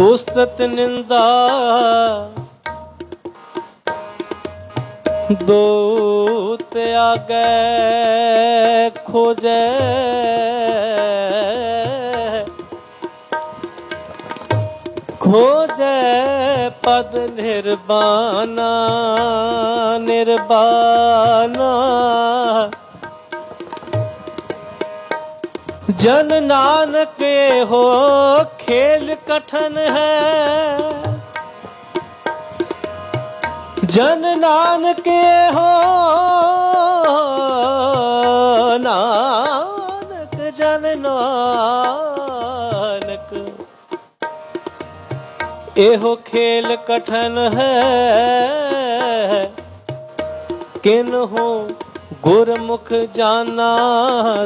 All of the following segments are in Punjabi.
ਉਸਤਤ ਨਿੰਦਾ ਦੋ ਤੇ ਆਗੇ ਖੋਜੈ। ਖੋਜੈ ਪਦ ਨਿਰਬਾਨਾ ਨਿਰਬਾਨਾ। ਜਨ ਨਾਨਕ ਹੋ ਖੇਲ ਕਠਨ ਹੈ। ਜਨ ਨਾਨਕ ਹੋ ਨਾਨਕ, ਜਨ ਨਾਨਕ। ਇਹੋ ਖੇਲ ਕਠਨ ਹੈ। ਕਿਨ ਹੋ ਗੁਰਮੁਖ ਜਾਨਾ,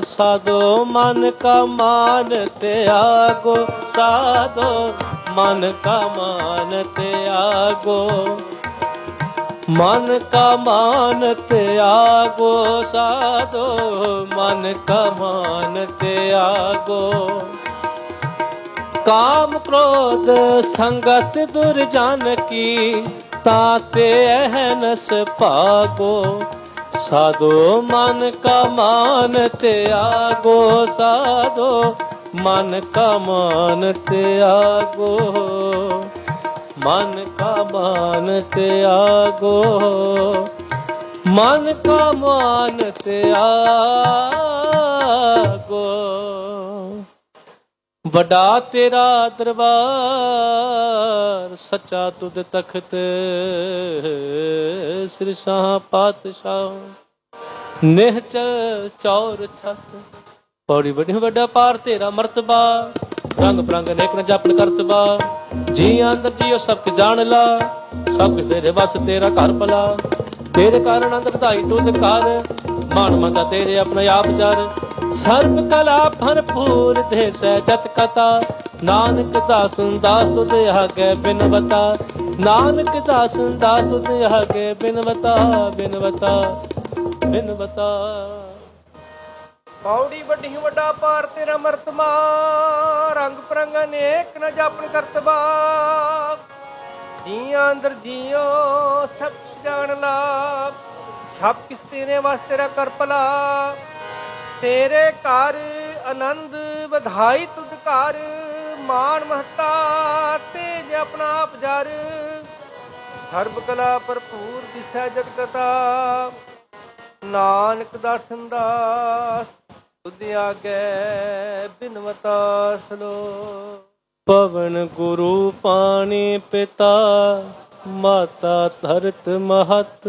ਸਾਧੋ ਮਨ ਕਾ ਮਾਨ ਤਿਆਗੋ, ਸਾਧੋ ਮਨ ਕਾ ਮਾਨ ਤਿਆਗੋ। ਮਨ ਕਾ ਮਾਨ ਤਿਆਗੋ, ਸਾਧੋ ਮਨ ਕਾ ਮਾਨ ਤਿਆਗੋ। ਕਾਮ ਕ੍ਰੋਧ ਸੰਗਤ ਦੁਰ ਦੁਰਜਨ ਕੀ ਤਾਤੇ ਅਹਨਸ ਭਾਗੋ। ਸਾਧੋ ਮਨ ਕਾ ਮਾਨ ਤਿਆਗੋ, ਸਾਧੋ ਮਨ ਕਾ ਮਾਨ ਤਿਆਗੋ। ਮਨ ਕਾ ਮਾਨ ਤਿਆਗੋ, ਮਨ ਕਾ ਮਾਨ ਤਿਆਗੋ। ਵੱਡਾ ਤੇਰਾ ਦਰਬਾਰ, ਸੱਚਾ ਤੁਧ ਤਖਤ, ਸ੍ਰੀ ਸ਼ਾਹ ਪਾਤਸ਼ਾਹ। ਨਿਹਚਲ ਚੌਰ ਛਤ, ਪੌੜੀ ਵੱਡੀ, ਵੱਡਾ ਪਾਰ ਤੇਰਾ ਮਰਤਬਾ। ਰੰਗ ਬਰੰਗ ਨੇਕ ਨ ਜਪਨ ਕਰਤਬਾ। ਜੀ ਅੰਦਰ ਜੀਓ ਸਭ ਕੁ ਜਾਣ ਲਾ, ਸਭ ਕੁ ਤੇਰੇ ਵਸ ਤੇਰਾ ਘਰ ਭਲਾ। ਤੇਰੇ ਕਾਰਨ ਅੰਦਰ ਵਧਾਈ ਤੁਧ ਕਰ ਮਾਨ ਮੰਦਾ ਤੇਰੇ ਆਪਣਾ ਆਪ ਚਾਰ। ਸਰਬ ਕਲਾ ਭਰਪੂਰ ਦੇ ਸਹਿਜਤ ਕਤਾ ਨਾਨਕ ਦਾਸਨ ਦਾਸ ਤੁਧ ਆਗੇ ਬਿਨਵਤਾ। ਨਾਨਕ ਦਾਸਨ ਦਾਸ ਤੁਧ ਆਗੇ ਬਿਨਵਤਾ ਬਿਨਵਤਾ ਬਿਨਵਤਾ। ਪੌੜੀ ਵੱਡੀ ਵੱਡਾ ਪਾਰ ਤੇਰਾ ਮਰਤਮਾ ਰੰਗ ਪ੍ਰੰਗ ਅਨੇਕ ਨ ਜਾਪਨ ਕਰਤਬਾ ਜੀਆਂ ਅੰਦਰ ਜੀਓ ਸਭ ਜਾਣ ਲਾ ਸਭ ਕਿਸ ਤੇਰੇ ਵਾਸਤੇ ਤੇਰਾ ਕਰ ਭਲਾ। ਤੇਰੇ ਘਰ ਆਨੰਦ ਵਧਾਈ ਤੁਧ ਘਰ, ਮਾਣ ਮਹਤਾ ਤੇਜ ਆਪਣਾ ਆਪ ਜਰ। ਸਰਬ ਕਲਾ ਭਰਪੂਰ ਦਿਸੈ ਜਗਤਤਾ ਨਾਨਕ ਦਰਸ਼ਨ ਦਾਸ, ਤੁਧ ਆਗੇ ਬਿਨਵਤਾ ਸਲੋ। ਪਵਨ ਗੁਰੂ ਪਾਣੀ ਪਿਤਾ, ਮਾਤਾ ਧਰਤ ਮਹਤ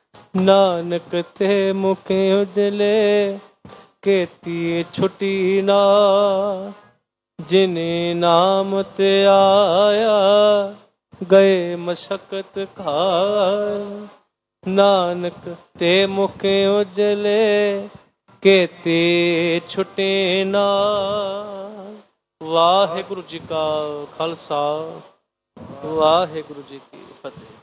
ਨਾਨਕ ਤੇ ਮੁਖ ਉਜਲੇ, ਕੀਤੀ ਛੁਟੀ ਨਾ। ਜਿਨੇ ਨਾਮ ਤੇ ਆਇਆ, ਗਏ ਮਸ਼ਕਤ ਘਾ ਨਾਨਕ ਤੇ ਮੁਖ ਉਜਲੇ, ਕੇਤੇ ਛੁਟੇ ਨਾ। ਵਾਹਿਗੁਰੂ ਜੀ ਕਾ ਖਾਲਸਾ, ਵਾਹਿਗੁਰੂ ਜੀ ਕੀ ਫਤਿਹ।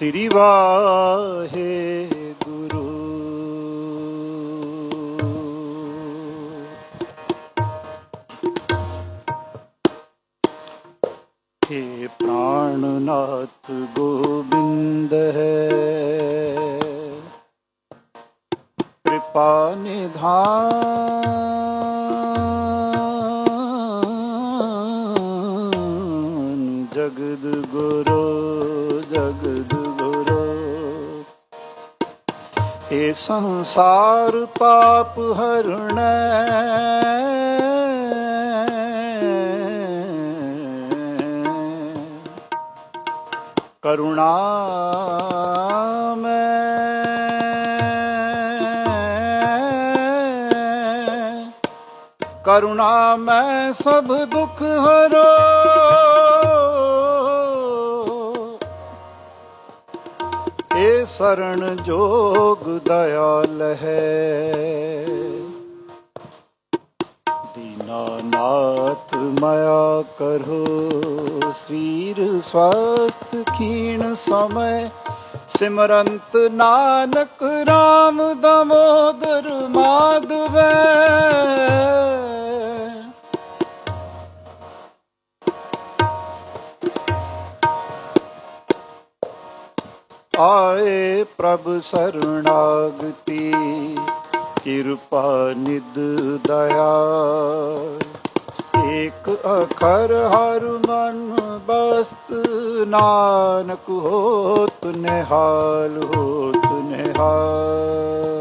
ਸ੍ਰੀ ਵਾਹਿਗੁਰੂ। ਹੇ ਪ੍ਰਾਣਨਾਥ ਗੋਬਿੰਦ ਹੈ ਕਿਰਪਾ ਨਿਧਾਨ ਸੰਸਾਰ ਪਾਪ ਹਰਣੈ। ਕਰੁਣਾ ਮੈਂ। ਕਰੁਣਾ ਮੈਂ ਸਭ ਦੁੱਖ ਹਰੋ। ਸਰਣ ਜੋਗ ਦਇਆਲ ਹੈ ਦੀਨਾਨਾਥ ਮਾਇਆ ਕਰੋ ਸਰੀਰ ਸਵਸਥ ਕੀਣ ਸਮੈ ਸਿਮਰੰਤ ਨਾਨਕ ਰਾਮ ਦਮੋਦਰ ਮਾਧਵੈ ਆਏ ਪ੍ਰਭ ਸਰਣਾਗਤੀ, ਕਿਰਪਾ ਨਿਦ ਦਇਆ। ਏਕ ਅਖਰ ਹਰ ਮਨ ਬਸਤ, ਨਾਨਕ ਹੋਤ ਨਿਹਾਲ ਹੋਤ ਨਿਹਾਲ।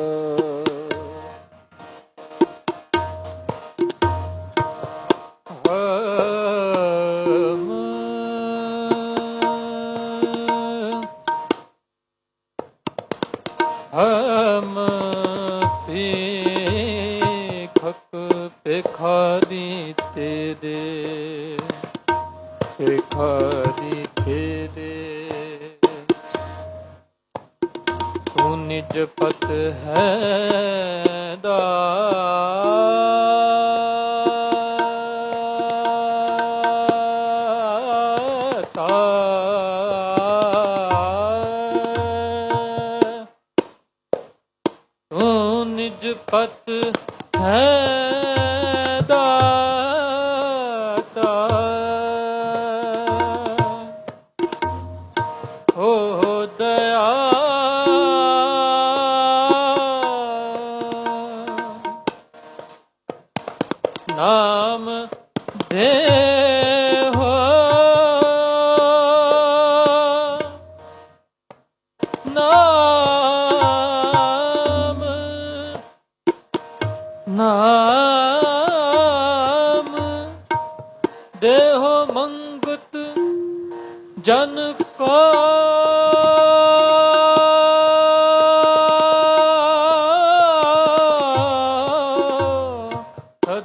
ਪੇਖਕ ਪੇਖਾਰੀ ਤੇਰੇ ਪੇਖਾਰੀ ਤੇਰੇ। ਤੂੰ ਨਿਜ ਪਤ ਹੈ ਦਾਤਾ ਪਤ ਹੈ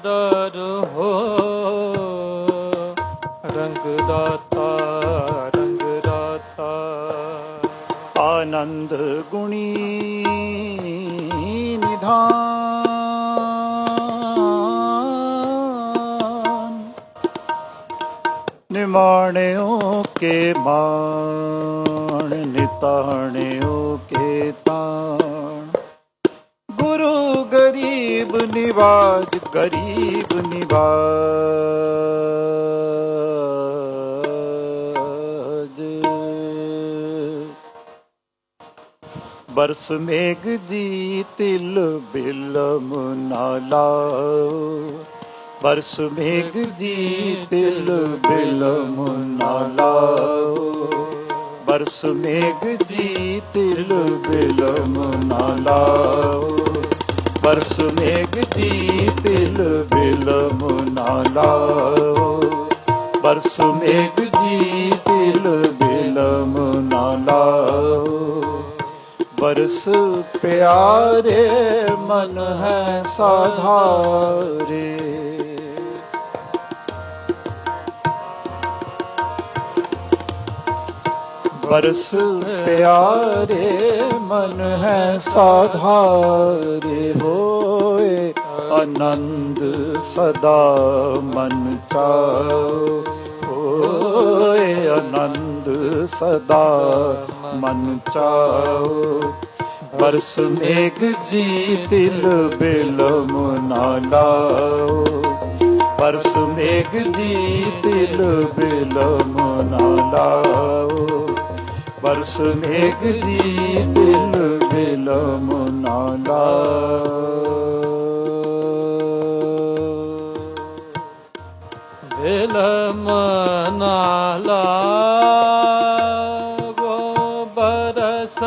ਦਰ ਹੋ। ਰੰਗ ਰੰਗਦਾਤਾ ਆਨੰਦ ਗੁਣੀ ਨਿਧਾਨ। ਨਿਮਾਣਿਓ ਕੇ ਮਾਣ ਨਿਤਾਣਿਓ ਗਰੀਬ ਨਿਵਾਜ ਗਰੀਬ ਨਿਵਾਜ ਬਰਸ ਮੇਘ ਜੀ ਤਿਲ ਬਿਲਮ ਨਾ ਲਾਓ ਬਰਸ ਮੇਘ ਜੀ ਤਿਲ ਬਿਲਮ ਨਾ ਲਾਓ ਬਰਸ ਮੇਘ ਦੀ ਤਿਲ ਬਿਲਮ ਨਾ ਬਰਸ ਮੇਘ ਦੀ ਤਿਲ ਬਿਲਮ ਨਾ ਲਾਓ। ਬਰਸ ਮੇਘ ਦੀ ਤਿਲ ਬਿਲਮ ਨਾ ਲਾਓ। ਬਰਸ ਪਿਆਰੇ ਮਨ ਹੈ ਸਾਧਾਰੇ। ਵਰਸ ਪਿਆਰੇ ਮਨ ਹੈ ਸਾਧਾਰੇ ਹੋਏ ਅਨੰਦ ਸਦਾ ਮਨ ਚਾਓ। ਹੋਏ ਅਨੰਦ ਸਦਾ ਮਨ ਚਾਓ। ਵਰਸ ਮੇਘ ਜੀ ਤਿਲ ਬਿਲਮ ਨਾ ਲਾਓ। ਵਰਸ ਮੇਘ ਜੀ ਤਿਲ ਬਿਲਮ ਨਾ ਲਾਓ। ਬਰਸ ਮੇਘ ਜੀ ਤਿਲ ਬਿਲਮ ਨਾਲਾ ਬਿਲਮ ਨਾ ਲਾਵੋ ਬਰਸ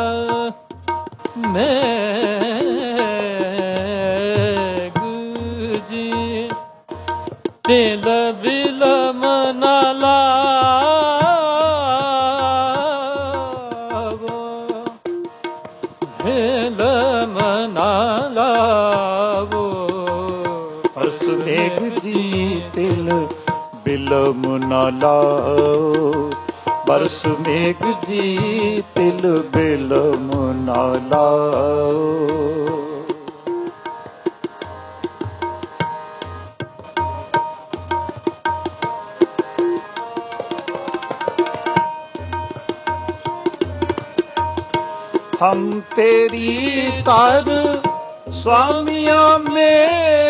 ਮੇਘ ਜੀ। ਤਿਲ ਬਿਲਮ ਬਿਲਮ ਨਾ ਲਾਓ। ਬਰਸ ਮੇਘ ਜੀ, ਤਿਲ ਬਿਲਮ ਨਾ ਲਾਓ। ਹਮ ਤੇਰੀ ਤਰ ਸੁਆਮੀਆਂ ਮੇ